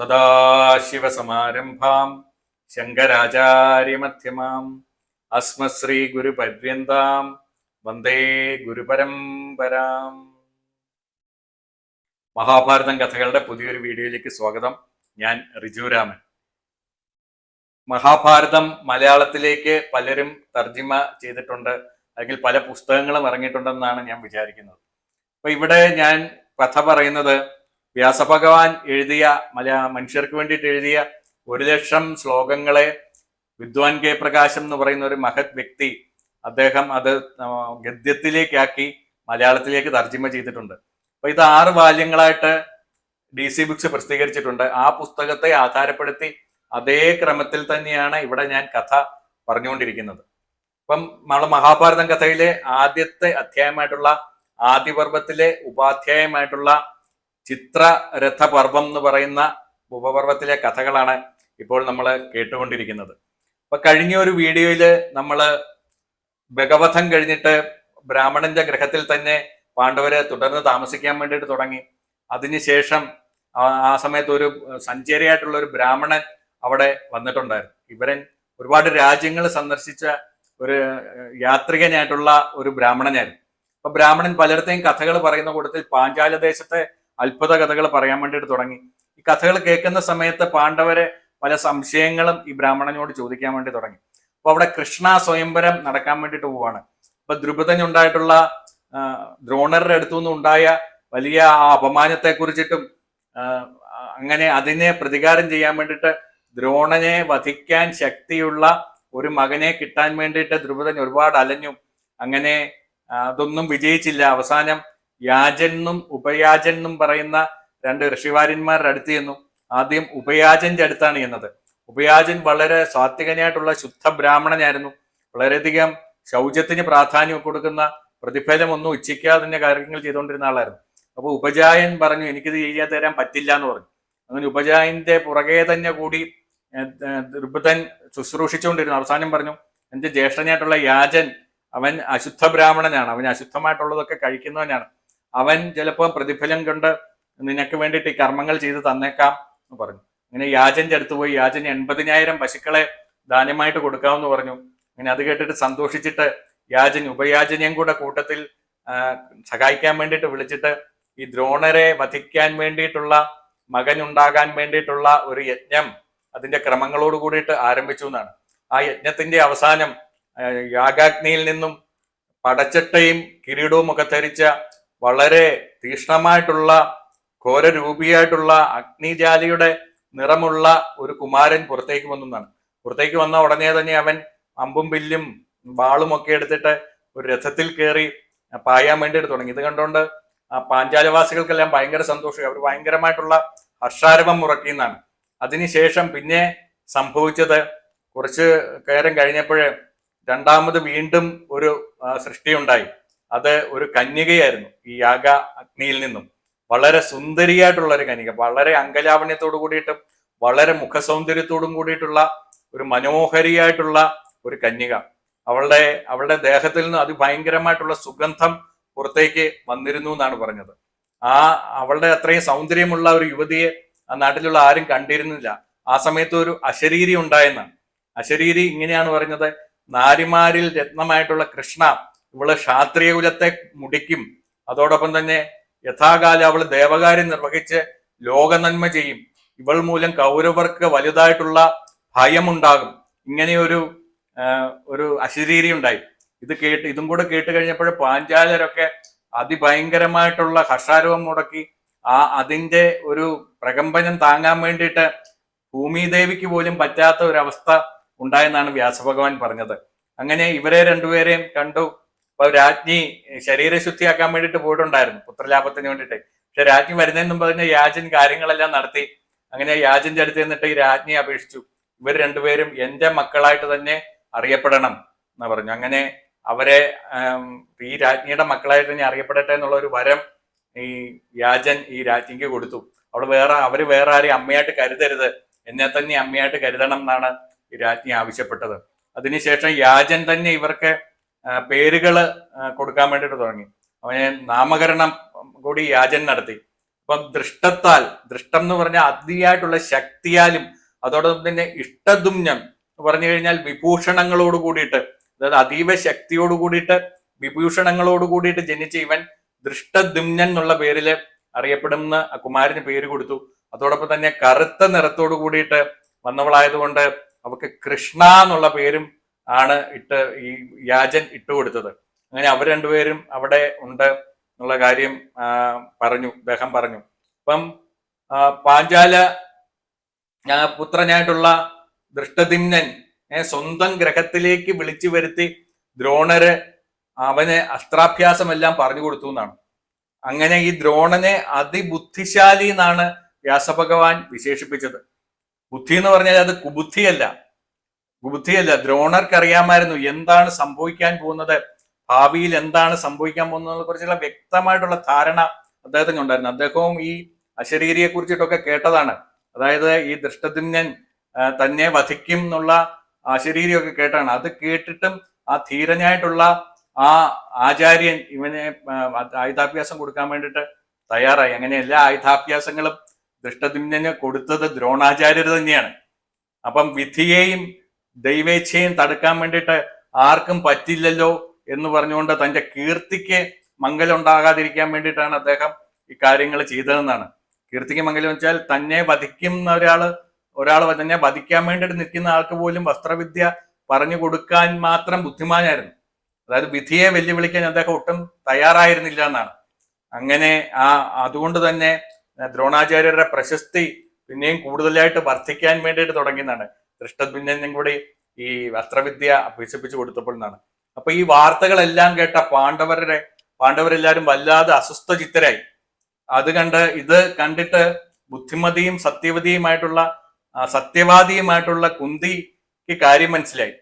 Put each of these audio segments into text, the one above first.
സദാശിവസമാരംഭാം ശങ്കരാചാര്യമധ്യമാം. അസ്മശ്രീ ഗുരുപര്യന്താം. വന്ദേ ഗുരുപരംപരാം മഹാഭാരതം കഥകളുടെ പുതിയൊരു വീഡിയോയിലേക്ക് സ്വാഗതം. ഞാൻ റിജുരാമൻ മഹാഭാരതം മലയാളത്തിലേക്ക് പലരും തർജിമ ചെയ്തിട്ടുണ്ട്. അല്ലെങ്കിൽ പല പുസ്തകങ്ങളും ഇറങ്ങിയിട്ടുണ്ടെന്നാണ് ഞാൻ വിചാരിക്കുന്നത്. അപ്പൊ ഇവിടെ ഞാൻ കഥ പറയുന്നത് വ്യാസഭഗവാൻ എഴുതിയ മലയാള മനുഷ്യർക്ക് വേണ്ടിയിട്ട് എഴുതിയ ഒരു ലക്ഷം ശ്ലോകങ്ങളെ വിദ്വാൻ കെ പ്രകാശം എന്ന് പറയുന്ന ഒരു മഹത് വ്യക്തി അദ്ദേഹം അത് ഗദ്യത്തിലേക്കാക്കി മലയാളത്തിലേക്ക് തർജിമ ചെയ്തിട്ടുണ്ട്. അപ്പൊ ഇത് ആറ് ബാല്യങ്ങളായിട്ട് ഡി സി ബുക്സ് പ്രസിദ്ധീകരിച്ചിട്ടുണ്ട്. ആ പുസ്തകത്തെ ആധാരപ്പെടുത്തി അതേ ക്രമത്തിൽ തന്നെയാണ് ഇവിടെ ഞാൻ കഥ പറഞ്ഞുകൊണ്ടിരിക്കുന്നത്. അപ്പം നമ്മൾ മഹാഭാരതം കഥയിലെ ആദ്യത്തെ അധ്യായമായിട്ടുള്ള ആദിപർവത്തിലെ ഉപാധ്യായമായിട്ടുള്ള ചിത്രരഥപർവം എന്ന് പറയുന്ന ഉപപർവത്തിലെ കഥകളാണ് ഇപ്പോൾ നമ്മൾ കേട്ടുകൊണ്ടിരിക്കുന്നത്. അപ്പൊ കഴിഞ്ഞ ഒരു വീഡിയോയിൽ നമ്മൾ ഭഗവധം കഴിഞ്ഞിട്ട് ബ്രാഹ്മണന്റെ ഗ്രഹത്തിൽ തന്നെ പാണ്ഡവര് തുടർന്ന് താമസിക്കാൻ വേണ്ടിയിട്ട് തുടങ്ങി. അതിനുശേഷം ആ- സമയത്ത് ഒരു സഞ്ചാരിയായിട്ടുള്ള ഒരു ബ്രാഹ്മണൻ അവിടെ വന്നിട്ടുണ്ടായിരുന്നു. ഇവരൻ ഒരുപാട് രാജ്യങ്ങൾ സന്ദർശിച്ച ഒരു യാത്രികനായിട്ടുള്ള ഒരു ബ്രാഹ്മണനായിരുന്നു. അപ്പൊ ബ്രാഹ്മണൻ പലയിടത്തെയും കഥകൾ പറയുന്ന കൂട്ടത്തിൽ പാഞ്ചാല ദേശത്തെ അത്ഭുത കഥകൾ പറയാൻ വേണ്ടിയിട്ട് തുടങ്ങി. ഈ കഥകൾ കേൾക്കുന്ന സമയത്ത് പാണ്ഡവരെ പല സംശയങ്ങളും ഈ ബ്രാഹ്മണനോട് ചോദിക്കാൻ വേണ്ടി തുടങ്ങി. അപ്പൊ അവിടെ കൃഷ്ണ സ്വയംവരം നടക്കാൻ വേണ്ടിയിട്ട് പോവാണ്. അപ്പൊ ദ്രുപദനുണ്ടായിട്ടുള്ള ദ്രോണരുടെ അടുത്തു നിന്നുണ്ടായ വലിയ ആ അപമാനത്തെ കുറിച്ചിട്ടും അങ്ങനെ അതിനെ പ്രതികാരം ചെയ്യാൻ വേണ്ടിയിട്ട് ദ്രോണനെ വധിക്കാൻ ശക്തിയുള്ള ഒരു മകനെ കിട്ടാൻ വേണ്ടിയിട്ട് ദ്രുപദൻ ഒരുപാട് അലഞ്ഞു. അങ്ങനെ അതൊന്നും വിജയിച്ചില്ല. അവസാനം യാജനും ഉപയാജനും പറയുന്ന രണ്ട് ഋഷിവാര്യന്മാരുടെ അടുത്ത് ചെന്നു. ആദ്യം ഉപയാജന്റെ അടുത്താണ് ചെന്നത്. ഉപയാജൻ വളരെ സാത്വികനായിട്ടുള്ള ശുദ്ധ ബ്രാഹ്മണനായിരുന്നു. വളരെയധികം ശൗചത്തിന് പ്രാധാന്യം കൊടുക്കുന്ന പ്രതിഫലമൊന്നും ഇച്ഛിക്കാതെ തന്നെ കാര്യങ്ങൾ ചെയ്തുകൊണ്ടിരുന്ന ആളായിരുന്നു. അപ്പൊ ഉപജായൻ പറഞ്ഞു എനിക്കിത് ചെയ്യാൻ തരാൻ പറ്റില്ല എന്ന് പറഞ്ഞു. അങ്ങനെ ഉപജായന്റെ പുറകെ തന്നെ കൂടി ദുർബുദൻ ശുശ്രൂഷിച്ചുകൊണ്ടിരുന്നു. അവസാനം പറഞ്ഞു എന്റെ ജ്യേഷ്ഠനായിട്ടുള്ള യാജൻ അവൻ അശുദ്ധ ബ്രാഹ്മണനാണ്. അവൻ അശുദ്ധമായിട്ടുള്ളതൊക്കെ കഴിക്കുന്നവനാണ്. അവൻ ചിലപ്പോൾ പ്രതിഫലം കൊണ്ട് നിനക്ക് വേണ്ടിയിട്ട് ഈ കർമ്മങ്ങൾ ചെയ്ത് തന്നേക്കാം എന്ന് പറഞ്ഞു. അങ്ങനെ യാജന്റെ അടുത്ത് പോയി യാജന് എൺപതിനായിരം പശുക്കളെ ദാനമായിട്ട് കൊടുക്കാമെന്ന് പറഞ്ഞു. അങ്ങനെ അത് കേട്ടിട്ട് സന്തോഷിച്ചിട്ട് യാജൻ ഉപയാജനെയും കൂടെ കൂട്ടത്തിൽ സഹായിക്കാൻ വേണ്ടിയിട്ട് വിളിച്ചിട്ട് ഈ ദ്രോണരെ വധിക്കാൻ വേണ്ടിയിട്ടുള്ള മകൻ ഉണ്ടാകാൻ വേണ്ടിയിട്ടുള്ള ഒരു യജ്ഞം അതിന്റെ ക്രമങ്ങളോട് കൂടിയിട്ട് ആരംഭിച്ചു എന്നാണ്. ആ യജ്ഞത്തിന്റെ അവസാനം യാഗാഗ്നിയിൽ നിന്നും പടച്ചട്ടയും കിരീടവും ഒക്കെ ധരിച്ച വളരെ തീക്ഷ്ണമായിട്ടുള്ള ഘോരരൂപിയായിട്ടുള്ള അഗ്നിജാലിയുടെ നിറമുള്ള ഒരു കുമാരൻ പുറത്തേക്ക് വന്നു എന്നാണ് പുറത്തേക്ക് വന്ന ഉടനെ തന്നെ അവൻ അമ്പും വില്ലും വാളും ഒക്കെ എടുത്തിട്ട് ഒരു രഥത്തിൽ കയറി പായാൻ വേണ്ടിയിട്ട് തുടങ്ങി. ഇത് കണ്ടുകൊണ്ട് പാഞ്ചാലവാസികൾക്കെല്ലാം ഭയങ്കര സന്തോഷം. അവർ ഭയങ്കരമായിട്ടുള്ള ഹർഷാരവം മുറക്കിയെന്നാണ്. അതിനുശേഷം പിന്നെ സംഭവിച്ചത് കുറച്ച് കയറും കഴിഞ്ഞപ്പോൾ രണ്ടാമത് വീണ്ടും ഒരു സൃഷ്ടി സൃഷ്ടിയുണ്ടായി. അത് ഒരു കന്യകയായിരുന്നു ഈ യാഗ അഗ്നിയിൽ നിന്നും. വളരെ സുന്ദരിയായിട്ടുള്ള ഒരു കന്യക. വളരെ അങ്കലാവണ്യത്തോടു കൂടിയിട്ടും വളരെ മുഖസൗന്ദര്യത്തോടും കൂടിയിട്ടുള്ള ഒരു മനോഹരിയായിട്ടുള്ള ഒരു കന്യക. അവളുടെ അവളുടെ ദേഹത്തിൽ നിന്ന് അതിഭയങ്കരമായിട്ടുള്ള സുഗന്ധം പുറത്തേക്ക് വന്നിരുന്നു എന്നാണ് പറഞ്ഞത്. ആ അവളുടെ അത്രയും സൗന്ദര്യമുള്ള ഒരു യുവതിയെ ആ നാട്ടിലുള്ള ആരും കണ്ടിരുന്നില്ല. ആ സമയത്ത് ഒരു അശരീരി ഉണ്ടായെന്നാണ്. അശരീരി ഇങ്ങനെയാണ് പറഞ്ഞത്. നാരിമാരിൽ രത്നമായിട്ടുള്ള കൃഷ്ണ ഇവൾ ക്ഷാത്രിയ കുലത്തെ മുടിക്കും. അതോടൊപ്പം തന്നെ യഥാകാലം അവൾ ദേവകാര്യം നിർവഹിച്ച് ലോക നന്മ ചെയ്യും. ഇവൾ മൂലം കൗരവർക്ക് വലുതായിട്ടുള്ള ഭയമുണ്ടാകും. ഇങ്ങനെയൊരു ഒരു അശരീരി ഉണ്ടായി. ഇത് കേട്ട് ഇതും കൂടെ കേട്ട് കഴിഞ്ഞപ്പോൾ പാഞ്ചാലരൊക്കെ അതിഭയങ്കരമായിട്ടുള്ള ഹർഷാരവം മുടക്കി ആ അതിന്റെ ഒരു പ്രകമ്പനം താങ്ങാൻ വേണ്ടിയിട്ട് ഭൂമിദേവിക്ക് പോലും പറ്റാത്ത ഒരവസ്ഥ ഉണ്ടായെന്നാണ് വ്യാസഭഗവാൻ പറഞ്ഞത്. അങ്ങനെ ഇവരെ രണ്ടുപേരെയും കണ്ടു. അപ്പൊ രാജ്ഞി ശരീരശുദ്ധിയാക്കാൻ വേണ്ടിയിട്ട് പോയിട്ടുണ്ടായിരുന്നു പുത്രലാഭത്തിന് വേണ്ടിയിട്ട്. പക്ഷെ രാജ്ഞി വരുന്നതിന് മുമ്പ് തന്നെ യാജൻ കാര്യങ്ങളെല്ലാം നടത്തി. അങ്ങനെ യാചന്റെ അടുത്ത് നിന്നിട്ട് ഈ രാജ്ഞി അപേക്ഷിച്ചു. ഇവർ രണ്ടുപേരും എന്റെ മക്കളായിട്ട് തന്നെ അറിയപ്പെടണം എന്ന് പറഞ്ഞു. അങ്ങനെ അവരെ ഈ രാജ്ഞിയുടെ മക്കളായിട്ട് തന്നെ അറിയപ്പെടട്ടെ എന്നുള്ള ഒരു വരം ഈ യാജൻ ഈ രാജ്ഞിക്ക് കൊടുത്തു. അവൾ വേറെ അവർ വേറെ ആരെയും അമ്മയായിട്ട് കരുതരുത്. എന്നെ തന്നെ അമ്മയായിട്ട് കരുതണം എന്നാണ് ഈ രാജ്ഞി ആവശ്യപ്പെട്ടത്. അതിനുശേഷം യാജൻ തന്നെ ഇവർക്ക് ആ, കൊടുക്കാൻ വേണ്ടിയിട്ട് തുടങ്ങി. അവനെ നാമകരണം കൂടി യാചൻ നടത്തി. അപ്പം ദൃഷ്ടത്താൽ ദൃഷ്ടം എന്ന് പറഞ്ഞാൽ അതിയായിട്ടുള്ള ശക്തിയാലും അതോടൊപ്പം തന്നെ ഇഷ്ടദുമ്നം പറഞ്ഞു കഴിഞ്ഞാൽ വിഭൂഷണങ്ങളോട് കൂടിയിട്ട് അതായത് അതീവ ശക്തിയോട് കൂടിയിട്ട് വിഭൂഷണങ്ങളോട് കൂടിയിട്ട് ജനിച്ച ഇവൻ ദൃഷ്ടദുമ്നൻ എന്നുള്ള പേരിൽ അറിയപ്പെടുന്ന കുമാരന് പേര് കൊടുത്തു. അതോടൊപ്പം തന്നെ കറുത്ത നിറത്തോട് കൂടിയിട്ട് വന്നവളായതുകൊണ്ട് അവക്ക് കൃഷ്ണ എന്നുള്ള പേരും ആണ് ഇട്ട് ഈ യാജൻ ഇട്ടുകൊടുത്തത് അങ്ങനെ അവർ രണ്ടുപേരും അവിടെ ഉണ്ട് എന്നുള്ള കാര്യം പറഞ്ഞു അദ്ദേഹം പറഞ്ഞു. അപ്പം പാഞ്ചാല പുത്രനായിട്ടുള്ള ദൃഷ്ടദിമ്നൻ ഏ, സ്വന്തം ഗ്രഹത്തിലേക്ക് വിളിച്ചു വരുത്തി ദ്രോണര് അവന് അസ്ത്രാഭ്യാസമെല്ലാം പറഞ്ഞു കൊടുത്തു എന്നാണ്. അങ്ങനെ ഈ ദ്രോണനെ അതിബുദ്ധിശാലി എന്നാണ് വ്യാസഭഗവാൻ വിശേഷിപ്പിച്ചത്. ബുദ്ധി എന്ന് പറഞ്ഞാൽ അത് കുബുദ്ധിയല്ല. കുബുദ്ധിയല്ല ദ്രോണർക്ക് അറിയാമായിരുന്നു എന്താണ് സംഭവിക്കാൻ പോകുന്നത് ഭാവിയിൽ എന്താണ് സംഭവിക്കാൻ പോകുന്നതിനെ കുറിച്ചുള്ള വ്യക്തമായിട്ടുള്ള ധാരണ അദ്ദേഹത്തിന് ഉണ്ടായിരുന്നു. അദ്ദേഹവും ഈ അശരീരിയെ കുറിച്ചിട്ടൊക്കെ കേട്ടതാണ്. അതായത് ഈ ദൃഷ്ടദിന്യൻ തന്നെ വധിക്കും എന്നുള്ള അശരീരിയൊക്കെ കേട്ടാണ് അത് കേട്ടിട്ടും ആ ധീരനായിട്ടുള്ള ആ ആചാര്യൻ ഇവനെ ആയുധാഭ്യാസം കൊടുക്കാൻ വേണ്ടിയിട്ട് തയ്യാറായി. അങ്ങനെ എല്ലാ ആയുധാഭ്യാസങ്ങളും ദൃഷ്ടദിമ്നന് കൊടുത്തത് ദ്രോണാചാര്യർ തന്നെയാണ്. അപ്പം വിധിയെയും ദൈവേച്ഛയും തടുക്കാൻ വേണ്ടിയിട്ട് ആർക്കും പറ്റില്ലല്ലോ എന്ന് പറഞ്ഞുകൊണ്ട് തന്റെ കീർത്തിക്ക് മംഗലം ഉണ്ടാകാതിരിക്കാൻ വേണ്ടിയിട്ടാണ് അദ്ദേഹം ഇക്കാര്യങ്ങൾ കാര്യങ്ങൾ ചെയ്തതെന്നാണ്. കീർത്തിക്ക് മംഗലം വെച്ചാൽ തന്നെ വധിക്കുന്ന ഒരാൾ ഒരാൾ തന്നെ വധിക്കാൻ വേണ്ടിയിട്ട് നിൽക്കുന്ന ആൾക്ക് പോലും വസ്ത്രവിദ്യ പറഞ്ഞു കൊടുക്കാൻ മാത്രം ബുദ്ധിമാനായിരുന്നു. അതായത് വിധിയെ വെല്ലുവിളിക്കാൻ അദ്ദേഹം ഒട്ടും തയ്യാറായിരുന്നില്ല എന്നാണ്. അങ്ങനെ ആ അതുകൊണ്ട് തന്നെ ദ്രോണാചാര്യരുടെ പ്രശസ്തി പിന്നെയും കൂടുതലായിട്ട് വർദ്ധിക്കാൻ വേണ്ടിയിട്ട് തുടങ്ങിയതാണ് ദൃഷ്ടഭിന്നും കൂടി ഈ വസ്ത്രവിദ്യ അഭ്യസിപ്പിച്ചു കൊടുത്തപ്പോൾ എന്നാണ്. അപ്പൊ ഈ വാർത്തകളെല്ലാം കേട്ട പാണ്ഡവരുടെ പാണ്ഡവരെല്ലാരും വല്ലാതെ അസ്വസ്ഥചിത്തരായി. അത് കണ്ട് ഇത് കണ്ടിട്ട് ബുദ്ധിമതിയും സത്യവതിയുമായിട്ടുള്ള സത്യവാദിയുമായിട്ടുള്ള കുന്തിക്ക് കാര്യം മനസ്സിലായി.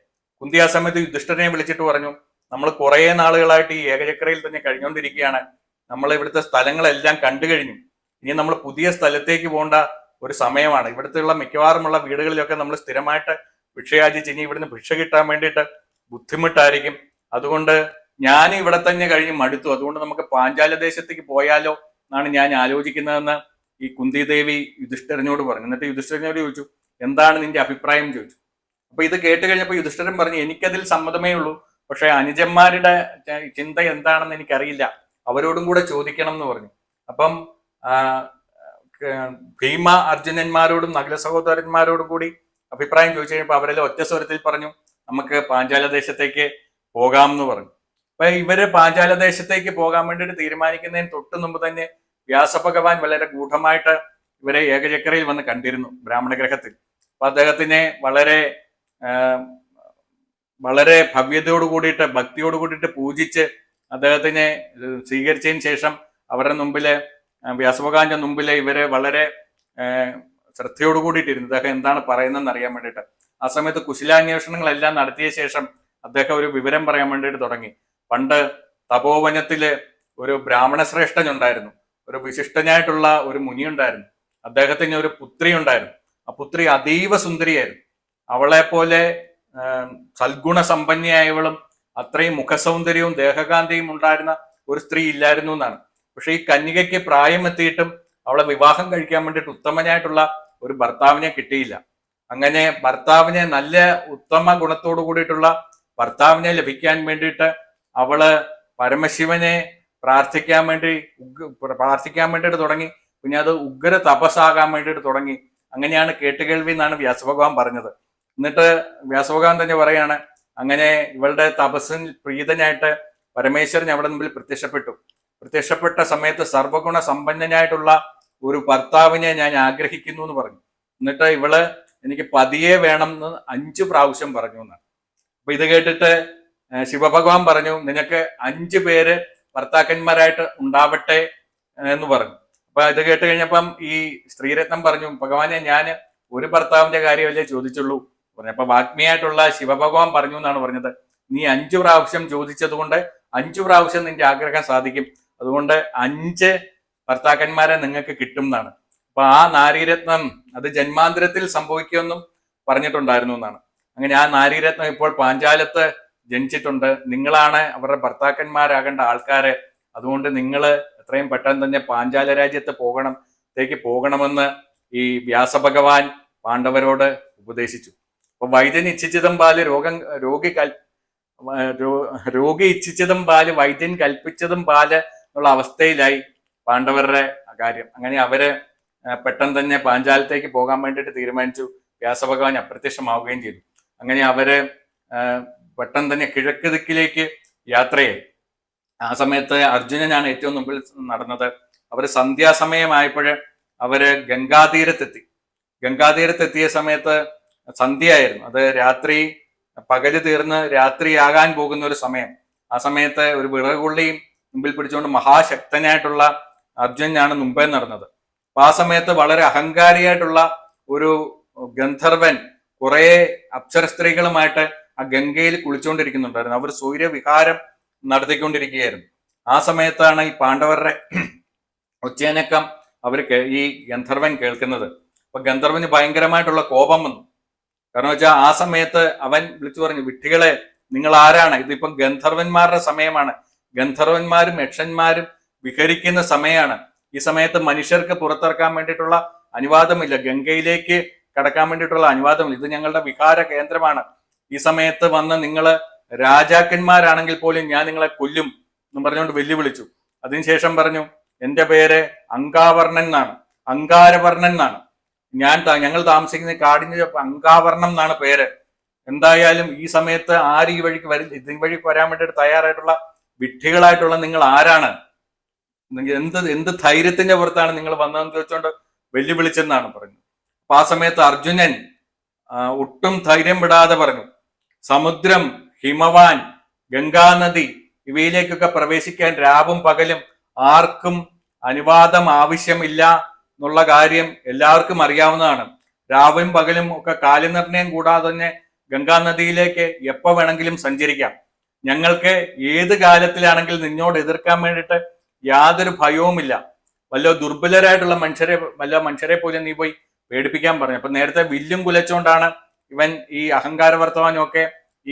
കുന്തി ആ സമയത്ത് യുധിഷ്ഠനെ വിളിച്ചിട്ട് പറഞ്ഞു നമ്മൾ കുറേ നാളുകളായിട്ട് ഈ ഏകചക്രയിൽ തന്നെ കഴിഞ്ഞുകൊണ്ടിരിക്കുകയാണ്. നമ്മൾ ഇവിടുത്തെ സ്ഥലങ്ങളെല്ലാം കണ്ടു കഴിഞ്ഞു. ഇനി നമ്മൾ പുതിയ സ്ഥലത്തേക്ക് പോകേണ്ട ഒരു സമയമാണ്. ഇവിടുത്തെയുള്ള മിക്കവാറുമുള്ള വീടുകളിലൊക്കെ നമ്മൾ സ്ഥിരമായിട്ട് ഭിക്ഷയാചിച്ച് ഇനി ഇവിടുന്ന് ഭിക്ഷ കിട്ടാൻ വേണ്ടിയിട്ട് ബുദ്ധിമുട്ടായിരിക്കും. അതുകൊണ്ട് ഞാൻ ഇവിടെ തന്നെ കഴിഞ്ഞ് മടുത്തു. അതുകൊണ്ട് നമുക്ക് പാഞ്ചാല ദേശത്തേക്ക് പോയാലോ എന്നാണ് ഞാൻ ആലോചിക്കുന്നതെന്ന് ഈ കുന്തിദേവി യുധിഷ്ഠിരനോട് പറഞ്ഞു. എന്നിട്ട് യുധിഷ്ഠിരനോട് ചോദിച്ചു എന്താണ് നിന്റെ അഭിപ്രായം? ചോദിച്ചു. അപ്പൊ ഇത് കേട്ട് കഴിഞ്ഞപ്പോൾ യുധിഷ്ഠിരൻ പറഞ്ഞു എനിക്കതിൽ സമ്മതമേ ഉള്ളൂ. പക്ഷെ അനുജന്മാരുടെ ചിന്ത എന്താണെന്ന് എനിക്കറിയില്ല. അവരോടും കൂടെ ചോദിക്കണം എന്ന് പറഞ്ഞു. അപ്പം ഭീമ അർജുനന്മാരോടും നഗര സഹോദരന്മാരോടും കൂടി അഭിപ്രായം ചോദിച്ചു കഴിഞ്ഞപ്പോൾ അവരെല്ലാം ഒറ്റ സ്വരത്തിൽ പറഞ്ഞു നമുക്ക് പാഞ്ചാല ദേശത്തേക്ക് പോകാം എന്ന് പറഞ്ഞു. അപ്പൊ ഇവർ പാഞ്ചാല ദേശത്തേക്ക് പോകാൻ വേണ്ടിയിട്ട് തീരുമാനിക്കുന്നതിന് തൊട്ട് മുമ്പ് തന്നെ വ്യാസഭഗവാൻ വളരെ ഗൂഢമായിട്ട് ഇവരെ ഏകചക്രയിൽ വന്ന് കണ്ടിരുന്നു ബ്രാഹ്മണ ഗ്രഹത്തിൽ. അപ്പൊ അദ്ദേഹത്തിനെ വളരെ വളരെ ഭവ്യതയോട് കൂടിയിട്ട് ഭക്തിയോട് കൂടിയിട്ട് പൂജിച്ച് അദ്ദേഹത്തിനെ സ്വീകരിച്ചതിന് ശേഷം അവരുടെ മുമ്പിൽ വ്യാസഭഗവാന്റെ മുമ്പിൽ ഇവരെ വളരെ ശ്രദ്ധയോട് കൂടിയിട്ടിരുന്നു. അദ്ദേഹം എന്താണ് പറയുന്നതെന്ന് അറിയാൻ വേണ്ടിയിട്ട്. ആ സമയത്ത് കുശലാന്വേഷണങ്ങളെല്ലാം നടത്തിയ ശേഷം അദ്ദേഹം ഒരു വിവരം പറയാൻ വേണ്ടിയിട്ട് തുടങ്ങി. പണ്ട് തപോവനത്തിൽ ഒരു ബ്രാഹ്മണ ശ്രേഷ്ഠൻ ഉണ്ടായിരുന്നു ഒരു വിശിഷ്ടനായിട്ടുള്ള ഒരു മുനി ഉണ്ടായിരുന്നു അദ്ദേഹത്തിന് ഒരു പുത്രി ഉണ്ടായിരുന്നു ആ പുത്രി അതീവ സുന്ദരിയായിരുന്നു. അവളെ പോലെ സൽഗുണ സമ്പന്നയായവളും അത്രയും മുഖസൗന്ദര്യവും ദേഹകാന്തിയും ഉണ്ടായിരുന്ന ഒരു സ്ത്രീ ഇല്ലായിരുന്നു എന്നാണ്. പക്ഷെ ഈ കന്യകയ്ക്ക് പ്രായം എത്തിയിട്ടും അവളെ വിവാഹം കഴിക്കാൻ വേണ്ടിയിട്ട് ഉത്തമനായിട്ടുള്ള ഒരു ഭർത്താവിനെ കിട്ടിയില്ല. അങ്ങനെ ഭർത്താവിനെ നല്ല ഉത്തമ ഗുണത്തോടു കൂടിയിട്ടുള്ള ഭർത്താവിനെ ലഭിക്കാൻ വേണ്ടിയിട്ട് അവൾ പരമശിവനെ പ്രാർത്ഥിക്കാൻ വേണ്ടി പ്രാർത്ഥിക്കാൻ വേണ്ടിയിട്ട് തുടങ്ങി. പിന്നെ അത് ഉഗ്ര തപസ്സാകാൻ വേണ്ടിയിട്ട് തുടങ്ങി. അങ്ങനെയാണ് കേട്ടുകേൾവി എന്നാണ് വ്യാസഭഗവാൻ പറഞ്ഞത്. എന്നിട്ട് വ്യാസഭഗവാൻ തന്നെ പറയാണ് അങ്ങനെ ഇവളുടെ തപസ്സിൽ പ്രീതനായിട്ട് പരമേശ്വരൻ അവിടെ മുമ്പിൽ പ്രത്യക്ഷപ്പെട്ടു. പ്രത്യക്ഷപ്പെട്ട സമയത്ത് സർവഗുണ സമ്പന്നനായിട്ടുള്ള ഒരു ഭർത്താവിനെ ഞാൻ ആഗ്രഹിക്കുന്നു എന്ന് പറഞ്ഞു. എന്നിട്ട് ഇവൾ എനിക്ക് പതിയെ വേണം എന്ന് അഞ്ചു പ്രാവശ്യം പറഞ്ഞു എന്നാണ്. അപ്പൊ ഇത് കേട്ടിട്ട് ശിവഭഗവാൻ പറഞ്ഞു നിനക്ക് അഞ്ചു പേര് ഭർത്താക്കന്മാരായിട്ട് ഉണ്ടാവട്ടെ എന്ന് പറഞ്ഞു. അപ്പൊ ഇത് കേട്ട് കഴിഞ്ഞപ്പം ഈ സ്ത്രീരത്നം പറഞ്ഞു ഭഗവാനെ ഞാൻ ഒരു ഭർത്താവിന്റെ കാര്യമല്ലേ ചോദിച്ചുള്ളൂ. പറഞ്ഞു അപ്പൊ വാഗ്മിയായിട്ടുള്ള ശിവഭഗവാൻ പറഞ്ഞു എന്നാണ് പറഞ്ഞത്. നീ അഞ്ചു പ്രാവശ്യം ചോദിച്ചത് കൊണ്ട് അഞ്ചു പ്രാവശ്യം നിന്റെ ആഗ്രഹം സാധിക്കും. അതുകൊണ്ട് അഞ്ച് ഭർത്താക്കന്മാരെ നിങ്ങൾക്ക് കിട്ടും എന്നാണ് അപ്പൊ ആ നാരീരത്നം അത് ജന്മാന്തരത്തിൽ സംഭവിക്കുമെന്നും പറഞ്ഞിട്ടുണ്ടായിരുന്നു എന്നാണ്. അങ്ങനെ ആ നാരീരത്നം ഇപ്പോൾ പാഞ്ചാലത്ത് ജനിച്ചിട്ടുണ്ട്. നിങ്ങളാണ് അവരുടെ ഭർത്താക്കന്മാരാകേണ്ട ആൾക്കാരെ. അതുകൊണ്ട് നിങ്ങൾ എത്രയും പെട്ടെന്ന് തന്നെ പാഞ്ചാല രാജ്യത്ത് പോകണം ത്തേക്ക് പോകണമെന്ന് ഈ വ്യാസഭഗവാൻ പാണ്ഡവരോട് ഉപദേശിച്ചു. അപ്പൊ വൈദ്യൻ ഇച്ഛിച്ചതും പാൽ രോഗം രോഗി കൽ രോഗി ഇച്ഛിച്ചതും പാൽ വൈദ്യൻ കൽപ്പിച്ചതും പാൽ എന്നുള്ള അവസ്ഥയിലായി പാണ്ഡവരുടെ കാര്യം. അങ്ങനെ അവർ പെട്ടെന്ന് തന്നെ പാഞ്ചാലത്തേക്ക് പോകാൻ വേണ്ടിയിട്ട് തീരുമാനിച്ചു. വ്യാസഭഗവാൻ അപ്രത്യക്ഷമാവുകയും ചെയ്തു. അങ്ങനെ അവർ പെട്ടെന്ന് തന്നെ കിഴക്ക് ദിക്കിലേക്ക് യാത്രയായി. ആ സമയത്ത് അർജുനനാണ് ഏറ്റവും മുമ്പിൽ നടന്നത്. അവർ സന്ധ്യാസമയമായപ്പോൾ അവർ ഗംഗാതീരത്തെത്തി. ഗംഗാതീരത്തെത്തിയ സമയത്ത് സന്ധ്യയായിരുന്നു. അത് രാത്രി പകൽ തീർന്ന് രാത്രിയാകാൻ പോകുന്ന ഒരു സമയം. ആ സമയത്ത് ഒരു വിറകുള്ളിയും മുമ്പിൽ പിടിച്ചുകൊണ്ട് മഹാശക്തനായിട്ടുള്ള അർജുനാണ് മുമ്പേ നടന്നത്. അപ്പൊ ആ സമയത്ത് വളരെ അഹങ്കാരിയായിട്ടുള്ള ഒരു ഗന്ധർവൻ കുറെ അപ്സര സ്ത്രീകളുമായിട്ട് ആ ഗംഗയിൽ കുളിച്ചുകൊണ്ടിരിക്കുന്നുണ്ടായിരുന്നു. അവർ സൂര്യവിഹാരം നടത്തിക്കൊണ്ടിരിക്കുകയായിരുന്നു. ആ സമയത്താണ് ഈ പാണ്ഡവരുടെ ഒച്ചേനക്കം അവർ ഈ ഗന്ധർവൻ കേൾക്കുന്നത്. അപ്പൊ ഗന്ധർവന് ഭയങ്കരമായിട്ടുള്ള കോപം വന്നു. കാരണം വെച്ചാൽ ആ സമയത്ത് അവൻ വിളിച്ചു പറഞ്ഞു വിട്ടികളെ നിങ്ങൾ ആരാണ് ഇതിപ്പം ഗന്ധർവന്മാരുടെ സമയമാണ്. ഗന്ധർവന്മാരും യക്ഷന്മാരും വിഹരിക്കുന്ന സമയമാണ് ഈ സമയത്ത് മനുഷ്യർക്ക് പുറത്തിറക്കാൻ വേണ്ടിയിട്ടുള്ള അനുവാദമില്ല. ഗംഗയിലേക്ക് കടക്കാൻ വേണ്ടിയിട്ടുള്ള അനുവാദമില്ല. ഇത് ഞങ്ങളുടെ വിഹാര കേന്ദ്രമാണ്. ഈ സമയത്ത് വന്ന് നിങ്ങൾ രാജാക്കന്മാരാണെങ്കിൽ പോലും ഞാൻ നിങ്ങളെ കൊല്ലും എന്ന് പറഞ്ഞുകൊണ്ട് വെല്ലുവിളിച്ചു. അതിനുശേഷം പറഞ്ഞു എന്റെ പേര് അങ്കാവർണൻ എന്നാണ്. അങ്കാരവർണൻ എന്നാണ്. ഞാൻ ഞങ്ങൾ താമസിക്കുന്ന കാടിന് അങ്കാവർണം എന്നാണ് പേര്. എന്തായാലും ഈ സമയത്ത് ആര് ഈ വഴിക്ക് വരി ഇതിന് വഴിക്ക് വരാൻ വേണ്ടിയിട്ട് തയ്യാറായിട്ടുള്ള വിഡ്ഢികളായിട്ടുള്ള നിങ്ങൾ ആരാണ്? എന്ത് എന്ത് ധൈര്യത്തിന്റെ പുറത്താണ് നിങ്ങൾ വന്നതെന്ന് ചോദിച്ചുകൊണ്ട് വെല്ലുവിളിച്ചെന്നാണ് പറഞ്ഞു അപ്പൊ ആ സമയത്ത് അർജുനൻ ഒട്ടും ധൈര്യം വിടാതെ പറഞ്ഞു സമുദ്രം ഹിമവാൻ ഗംഗാനദി ഇവയിലേക്കൊക്കെ പ്രവേശിക്കാൻ രാവും പകലും ആർക്കും അനുവാദം ആവശ്യമില്ല എന്നുള്ള കാര്യം എല്ലാവർക്കും അറിയാവുന്നതാണ്. രാവും പകലും ഒക്കെ കാലനിർണയം കൂടാതെ തന്നെ ഗംഗാനദിയിലേക്ക് എപ്പോ വേണമെങ്കിലും സഞ്ചരിക്കാം. ഞങ്ങൾക്ക് ഏത് കാലത്തിലാണെങ്കിൽ നിന്നോട് എതിർക്കാൻ വേണ്ടിയിട്ട് യാതൊരു ഭയവുമില്ല. വല്ല ദുർബലരായിട്ടുള്ള മനുഷ്യരെ വല്ല മനുഷ്യരെ പോലും നീ പോയി പേടിപ്പിക്കാൻ പറഞ്ഞു. അപ്പൊ നേരത്തെ വില്ലും കുലച്ചുകൊണ്ടാണ് ഇവൻ ഈ അഹങ്കാര വർത്തമാനമൊക്കെ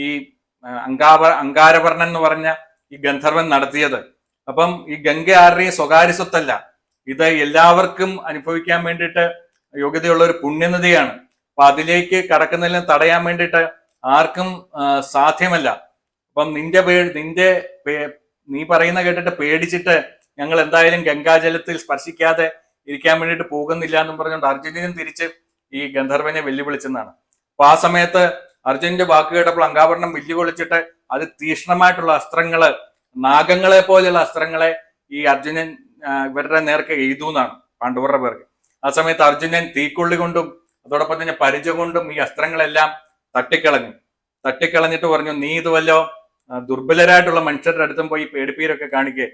ഈ അങ്കാവ അങ്കാരവർണൻ എന്ന് പറഞ്ഞ ഈ ഗന്ധർവൻ നടത്തിയത്. അപ്പം ഈ ഗംഗ ആരുടെയും സ്വകാര്യ സ്വത്തല്ല. ഇത് എല്ലാവർക്കും അനുഭവിക്കാൻ വേണ്ടിയിട്ട് യോഗ്യതയുള്ള ഒരു പുണ്യനദിയാണ് അപ്പൊ അതിലേക്ക് കടക്കുന്നതിന് തടയാൻ വേണ്ടിയിട്ട് ആർക്കും സാധ്യമല്ല. അപ്പം നിന്റെ പേ നിന്റെ നീ പറയുന്ന കേട്ടിട്ട് പേടിച്ചിട്ട് ഞങ്ങൾ എന്തായാലും ഗംഗാജലത്തിൽ സ്പർശിക്കാതെ ഇരിക്കാൻ വേണ്ടിയിട്ട് പോകുന്നില്ല എന്നും പറഞ്ഞുകൊണ്ട് അർജുനനും തിരിച്ച് ഈ ഗന്ധർവനെ വെല്ലുവിളിച്ചെന്നാണ്. അപ്പൊ ആ സമയത്ത് അർജുനന്റെ വാക്ക് കേട്ടപ്പോൾ അങ്കാഭരണം വെല്ലുവിളിച്ചിട്ട് അത് തീക്ഷ്ണമായിട്ടുള്ള അസ്ത്രങ്ങൾ നാഗങ്ങളെ പോലെയുള്ള അസ്ത്രങ്ങളെ ഈ അർജുനൻ ഇവരുടെ നേർക്ക് എഴുതു എന്നാണ് പാണ്ഡവരുടെ പേർക്ക് ആ സമയത്ത് അർജുനൻ തീക്കൊള്ളി കൊണ്ടും അതോടൊപ്പം തന്നെ പരിച കൊണ്ടും ഈ അസ്ത്രങ്ങളെല്ലാം തട്ടിക്കളഞ്ഞു. തട്ടിക്കളഞ്ഞിട്ട് പറഞ്ഞു നീ ഇത് വല്ലോ ആ, ദുർബലരായിട്ടുള്ള മനുഷ്യരുടെ അടുത്തും പോയി പേടിപ്പീരൊക്കെ കാണിക്കുക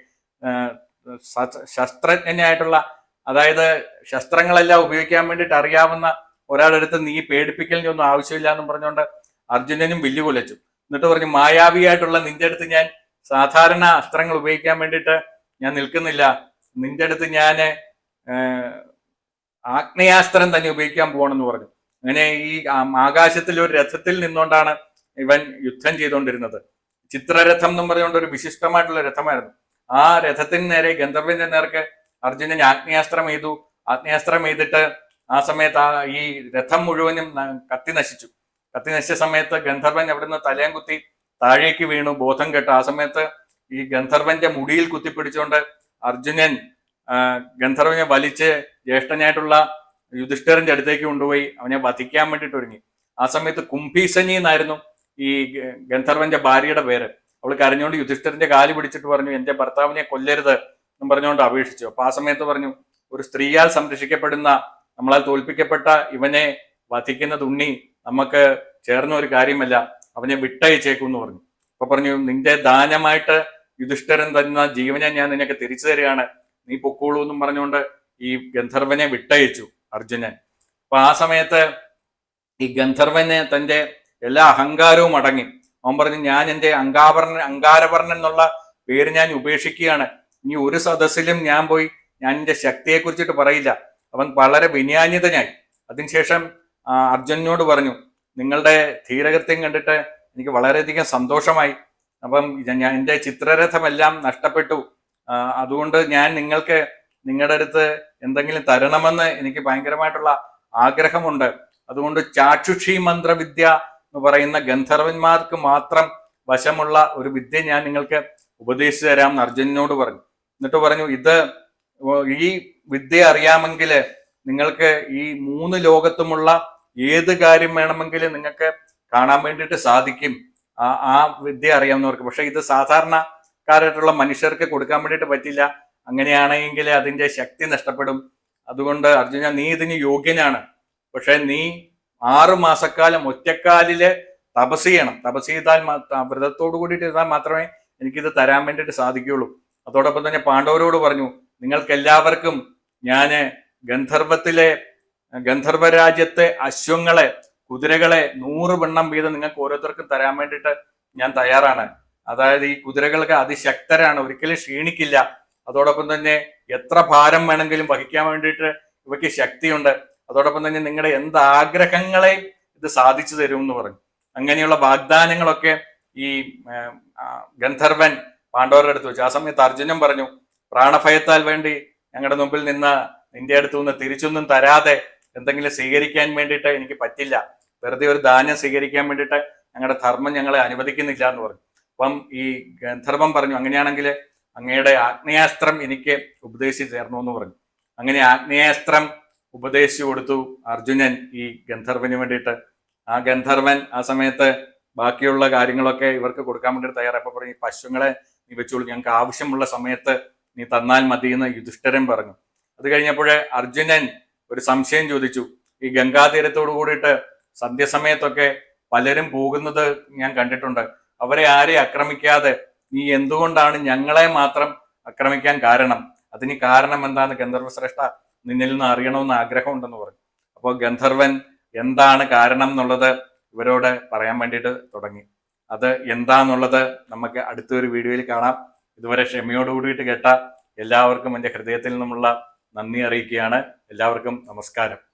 ശസ്ത്രജ്ഞനായിട്ടുള്ള അതായത് ശസ്ത്രങ്ങളെല്ലാം ഉപയോഗിക്കാൻ വേണ്ടിയിട്ട് അറിയാവുന്ന ഒരാളെടുത്ത് നീ പേടിപ്പിക്കലിന്റെ ഒന്നും ആവശ്യമില്ല എന്നും പറഞ്ഞുകൊണ്ട് അർജുനനും വെല്ലുകൊലച്ചു എന്നിട്ട് പറഞ്ഞു മായാവിയായിട്ടുള്ള നിന്റെ അടുത്ത് ഞാൻ സാധാരണ അസ്ത്രങ്ങൾ ഉപയോഗിക്കാൻ വേണ്ടിയിട്ട് ഞാൻ നിൽക്കുന്നില്ല. നിന്റെ അടുത്ത് ഞാൻ ആഗ്നേയാസ്ത്രം തന്നെ ഉപയോഗിക്കാൻ പോകണമെന്ന് പറഞ്ഞു. അങ്ങനെ ഈ ആകാശത്തിൽ ഒരു രഥത്തിൽ നിന്നുകൊണ്ടാണ് ഇവൻ യുദ്ധം ചെയ്തുകൊണ്ടിരുന്നത്. ചിത്രരഥം എന്നും പറഞ്ഞുകൊണ്ട് ഒരു വിശിഷ്ടമായിട്ടുള്ള രഥമായിരുന്നു. ആ രഥത്തിന് നേരെ ഗന്ധർവിന്റെ നേർക്ക് അർജുനൻ ആഗ്നേയാസ്ത്രം ചെയ്തു ആഗ്നേയാസ്ത്രം ചെയ്തിട്ട് ആ സമയത്ത് ആ ഈ രഥം മുഴുവനും കത്തി നശിച്ചു. കത്തി നശിച്ച സമയത്ത് ഗന്ധർവൻ അവിടുന്ന് തലയും കുത്തി താഴേക്ക് വീണു. ബോധം കെട്ടു. ആ സമയത്ത് ഈ ഗന്ധർവന്റെ മുടിയിൽ കുത്തിപ്പിടിച്ചുകൊണ്ട് അർജുനൻ ഗന്ധർവനെ വലിച്ച് ജ്യേഷ്ഠനായിട്ടുള്ള യുധിഷ്ഠിരന്റെ അടുത്തേക്ക് കൊണ്ടുപോയി. അവനെ വധിക്കാൻ വേണ്ടിയിട്ട് ഒരുങ്ങി. ആ സമയത്ത് കുംഭീസനി എന്നായിരുന്നു ഈ ഗന്ധർവന്റെ ഭാര്യയുടെ പേര്. അവൾ കരഞ്ഞുകൊണ്ട് യുധിഷ്ഠിരന്റെ കാൽ പിടിച്ചിട്ട് പറഞ്ഞു എന്റെ ഭർത്താവിനെ കൊല്ലരുത് എന്ന് പറഞ്ഞുകൊണ്ട് അപേക്ഷിച്ചു. അപ്പൊ ആ സമയത്ത് പറഞ്ഞു ഒരു സ്ത്രീയാൽ സംരക്ഷിക്കപ്പെടുന്ന നമ്മളാൽ തോൽപ്പിക്കപ്പെട്ട ഇവനെ വധിക്കുന്നത് ഉണ്ണി നമുക്ക് ചേർന്ന ഒരു കാര്യമല്ല അവനെ വിട്ടയച്ചേക്കും എന്ന് പറഞ്ഞു. അപ്പൊ പറഞ്ഞു നിന്റെ ദാനമായിട്ട് യുധിഷ്ഠരൻ തരുന്ന ജീവനെ ഞാൻ നിനക്ക് തിരിച്ചു തരികയാണ്. നീ പൊക്കോളൂ എന്നും പറഞ്ഞുകൊണ്ട് ഈ ഗന്ധർവനെ വിട്ടയച്ചു അർജുനൻ. അപ്പൊ ആ സമയത്ത് ഈ ഗന്ധർവനെ തന്റെ എല്ലാ അഹങ്കാരവും അടങ്ങി. അവൻ പറഞ്ഞു ഞാൻ എന്റെ അങ്കാഭരണ അങ്കാരവർണൻ എന്നുള്ള പേര് ഞാൻ ഉപേക്ഷിക്കുകയാണ്. ഇനി ഒരു സദസ്സിലും ഞാൻ പോയി ഞാൻ എന്റെ ശക്തിയെ കുറിച്ചിട്ട് പറയില്ല. അവൻ വളരെ വിനയാന്യതനായി അതിനുശേഷം അർജുനോട് പറഞ്ഞു നിങ്ങളുടെ ധീരകൃത്യം കണ്ടിട്ട് എനിക്ക് വളരെയധികം സന്തോഷമായി. അപ്പം ഞാൻ എന്റെ ചിത്രരഥമെല്ലാം നഷ്ടപ്പെട്ടു. അതുകൊണ്ട് ഞാൻ നിങ്ങൾക്ക് നിങ്ങളുടെ അടുത്ത് എന്തെങ്കിലും തരണമെന്ന് എനിക്ക് ഭയങ്കരമായിട്ടുള്ള ആഗ്രഹമുണ്ട്. അതുകൊണ്ട് ചാക്ഷുഷി മന്ത്രവിദ്യ എന്ന് പറയുന്ന ഗന്ധർവന്മാർക്ക് മാത്രം വശമുള്ള ഒരു വിദ്യ ഞാൻ നിങ്ങൾക്ക് ഉപദേശിച്ചു തരാം എന്ന് പറഞ്ഞു. എന്നിട്ട് പറഞ്ഞു ഇത് ഈ വിദ്യ അറിയാമെങ്കിൽ നിങ്ങൾക്ക് ഈ മൂന്ന് ലോകത്തുമുള്ള ഏത് കാര്യം വേണമെങ്കിലും നിങ്ങൾക്ക് കാണാൻ വേണ്ടിയിട്ട് സാധിക്കും. ആ ആ വിദ്യ അറിയാവുന്നവർക്ക്. പക്ഷെ ഇത് സാധാരണക്കാരായിട്ടുള്ള മനുഷ്യർക്ക് കൊടുക്കാൻ വേണ്ടിയിട്ട് പറ്റില്ല. അങ്ങനെയാണെങ്കിൽ അതിന്റെ ശക്തി നഷ്ടപ്പെടും. അതുകൊണ്ട് അർജുന നീ ഇതിന് യോഗ്യനാണ്. പക്ഷെ നീ ആറു മാസക്കാലം ഒറ്റക്കാലിൽ തപസ് ചെയ്യണം. തപസ് ചെയ്താൽ വ്രതത്തോടു കൂടിയിട്ട് ഇരുന്നാൽ മാത്രമേ എനിക്കിത് തരാൻ വേണ്ടിയിട്ട് സാധിക്കുകയുള്ളൂ. അതോടൊപ്പം തന്നെ പാണ്ഡവരോട് പറഞ്ഞു നിങ്ങൾക്ക് എല്ലാവർക്കും ഞാൻ ഗന്ധർവത്തിലെ ഗന്ധർവരാജ്യത്തെ അശ്വങ്ങളെ കുതിരകളെ നൂറ് വെണ്ണം വീതം നിങ്ങൾക്ക് ഓരോരുത്തർക്കും തരാൻ വേണ്ടിയിട്ട് ഞാൻ തയ്യാറാണ്. അതായത് ഈ കുതിരകൾക്ക് അതിശക്തരാണ് ഒരിക്കലും ക്ഷീണിക്കില്ല. അതോടൊപ്പം തന്നെ എത്ര ഭാരം വേണമെങ്കിലും വഹിക്കാൻ വേണ്ടിയിട്ട് ഇവയ്ക്ക് ശക്തിയുണ്ട്. അതോടൊപ്പം തന്നെ നിങ്ങളുടെ എന്ത് ആഗ്രഹങ്ങളെ ഇത് സാധിച്ചു തരും എന്ന് പറഞ്ഞു. അങ്ങനെയുള്ള വാഗ്ദാനങ്ങളൊക്കെ ഈ ഗന്ധർവൻ പാണ്ഡവരുടെ അടുത്ത് വെച്ചു. ആ സമയത്ത് അർജുനൻ പറഞ്ഞു പ്രാണഭയത്താൽ വേണ്ടി ഞങ്ങളുടെ മുമ്പിൽ നിന്ന് നിന്റെ അടുത്തു നിന്ന് തിരിച്ചൊന്നും തരാതെ എന്തെങ്കിലും സ്വീകരിക്കാൻ വേണ്ടിയിട്ട് എനിക്ക് പറ്റില്ല. വെറുതെ ഒരു ധാന്യം സ്വീകരിക്കാൻ വേണ്ടിയിട്ട് ഞങ്ങളുടെ ധർമ്മം ഞങ്ങളെ അനുവദിക്കുന്നില്ല എന്ന് പറഞ്ഞു. അപ്പം ഈ ഗന്ധർവം പറഞ്ഞു അങ്ങനെയാണെങ്കിൽ അങ്ങയുടെ ആഗ്നേയാസ്ത്രം എനിക്ക് ഉപദേശിച്ചു തരണം എന്ന് പറഞ്ഞു. അങ്ങനെ ആഗ്നേയാസ്ത്രം ഉപദേശിച്ചു കൊടുത്തു അർജുനൻ ഈ ഗന്ധർവന് വേണ്ടിയിട്ട്. ആ ഗന്ധർവൻ ആ സമയത്ത് ബാക്കിയുള്ള കാര്യങ്ങളൊക്കെ ഇവർക്ക് കൊടുക്കാൻ വേണ്ടി തയ്യാറപ്പോൾ പറഞ്ഞു ഈ പശുങ്ങളെ നീ വെച്ചോളൂ ഞങ്ങൾക്ക് ആവശ്യമുള്ള സമയത്ത് നീ തന്നാൽ മതി എന്ന് യുധിഷ്ഠരൻ പറഞ്ഞു. അത് കഴിഞ്ഞപ്പോഴേ അർജുനൻ ഒരു സംശയം ചോദിച്ചു ഈ ഗംഗാതീരത്തോട് കൂടിയിട്ട് സന്ധ്യസമയത്തൊക്കെ പലരും പോകുന്നത് ഞാൻ കണ്ടിട്ടുണ്ട്. അവരെ ആരെ ആക്രമിക്കാതെ നീ എന്തുകൊണ്ടാണ് ഞങ്ങളെ മാത്രം ആക്രമിക്കാൻ കാരണം? അതിന് കാരണം എന്താന്ന് ഗന്ധർവ ശ്രേഷ്ഠ നിന്നിൽ നിന്ന് അറിയണമെന്ന് ആഗ്രഹമുണ്ടെന്ന് പറഞ്ഞു. അപ്പോൾ ഗന്ധർവൻ എന്താണ് കാരണം എന്നുള്ളത് ഇവരോട് പറയാൻ വേണ്ടിയിട്ട് തുടങ്ങി. അത് എന്താന്നുള്ളത് നമുക്ക് അടുത്തൊരു വീഡിയോയിൽ കാണാം. ഇതുവരെ ക്ഷമയോട് കൂടിയിട്ട് കേട്ട എല്ലാവർക്കും എന്റെ ഹൃദയത്തിൽ നിന്നുമുള്ള നന്ദി അറിയിക്കുകയാണ്. എല്ലാവർക്കും നമസ്കാരം.